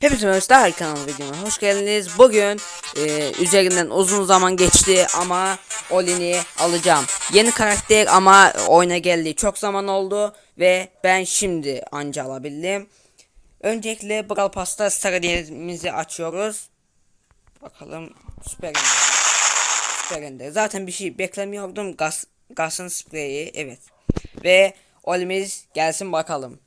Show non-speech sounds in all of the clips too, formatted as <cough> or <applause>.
Hepinize merhaba kanal videoma hoş geldiniz. Bugün e, üzerinden uzun zaman geçti ama Olin'i alacağım. Yeni karakter ama oyuna geldi. Çok zaman oldu ve ben şimdi anca alabildim. Öncelikle Brawl Pass'ta star hediyemizi açıyoruz. Bakalım süper ender. Süper ender. Zaten bir şey beklemiyordum. Gas, Gas'ın spreyi evet. Ve Olin'imiz gelsin bakalım.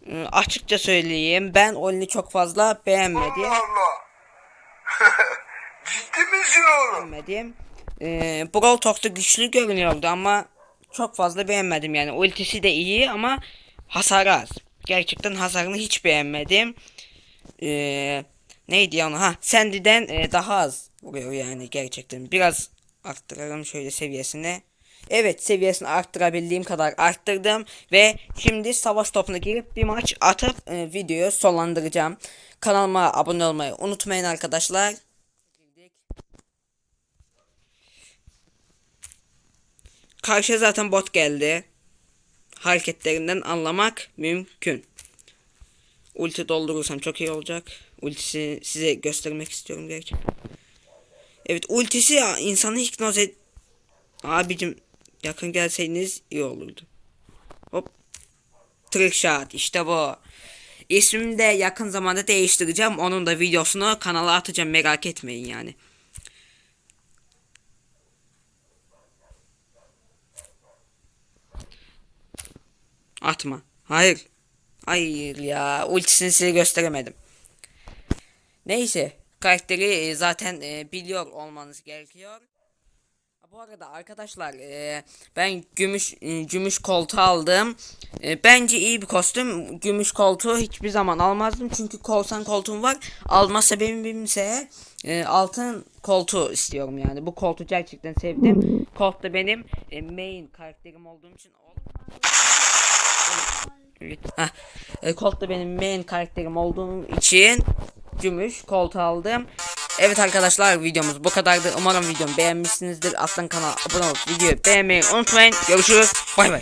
Ee, Açıkça söyleyeyim ben Olin'i çok fazla beğenmedim. Allah Allah. <laughs> Ciddi misin oğlum? Beğenmedim. Ee, Brawl Talk'ta güçlü görünüyordu ama çok fazla beğenmedim yani. Ultisi de iyi ama hasarı az. Gerçekten hasarını hiç beğenmedim. Ee, neydi yani ha Sandy'den e, daha az vuruyor yani gerçekten. Biraz arttıralım şöyle seviyesini. Evet seviyesini arttırabildiğim kadar arttırdım ve şimdi savaş topuna girip bir maç atıp e, videoyu sonlandıracağım. Kanalıma abone olmayı unutmayın arkadaşlar. Karşıya zaten bot geldi. Hareketlerinden anlamak mümkün. Ulti doldurursam çok iyi olacak. Ultisi size göstermek istiyorum gerçekten. Evet ultisi ya insanı hipnoz et... Abicim yakın gelseydiniz iyi olurdu. Hop. Trick shot işte bu. İsmimi de yakın zamanda değiştireceğim. Onun da videosunu kanala atacağım merak etmeyin yani. Atma. Hayır. Hayır ya. Ultisini size gösteremedim. Neyse. Karakteri e, zaten e, biliyor olmanız gerekiyor. Bu arada arkadaşlar e, ben gümüş e, gümüş koltuğu aldım. E, bence iyi bir kostüm. Gümüş koltuğu hiçbir zaman almazdım çünkü korsan koltuğum var. Alma sebebim ise e, altın koltuğu istiyorum yani. Bu koltuğu gerçekten sevdim. Colt da benim e, main karakterim olduğum için. Heh. E, benim main karakterim olduğum için gümüş koltuğu aldım. Evet arkadaşlar videomuz bu kadardı. Umarım videomu beğenmişsinizdir. Alttan kanala abone olup videoyu beğenmeyi unutmayın. Görüşürüz. Bay bay.